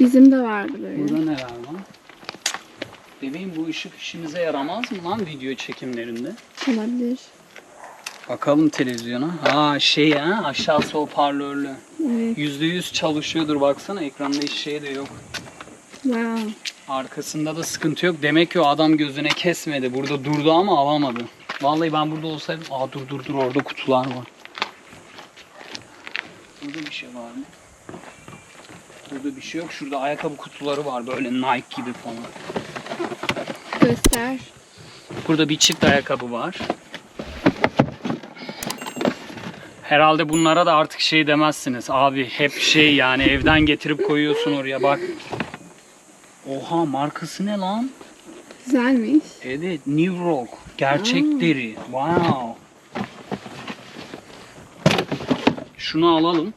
Bizim de vardı böyle. Burada neler var? Bebeğim bu ışık işimize yaramaz mı lan video çekimlerinde? Olabilir. Bakalım televizyona. Ha şey ha aşağısı hoparlörlü. Evet. %100 çalışıyordur baksana ekranda hiç şey de yok. Wow. Arkasında da sıkıntı yok. Demek ki o adam gözüne kesmedi. Burada durdu ama alamadı. Vallahi ben burada olsaydım... Aa dur dur dur orada kutular var. Burada bir şey var mı? Burada bir şey yok. Şurada ayakkabı kutuları var böyle Nike gibi falan. Göster. Burada bir çift ayakkabı var. Herhalde bunlara da artık şey demezsiniz. Abi hep şey yani evden getirip koyuyorsun oraya bak. Oha markası ne lan? Güzelmiş. Evet New Rock. Gerçek deri. Wow. Şunu alalım.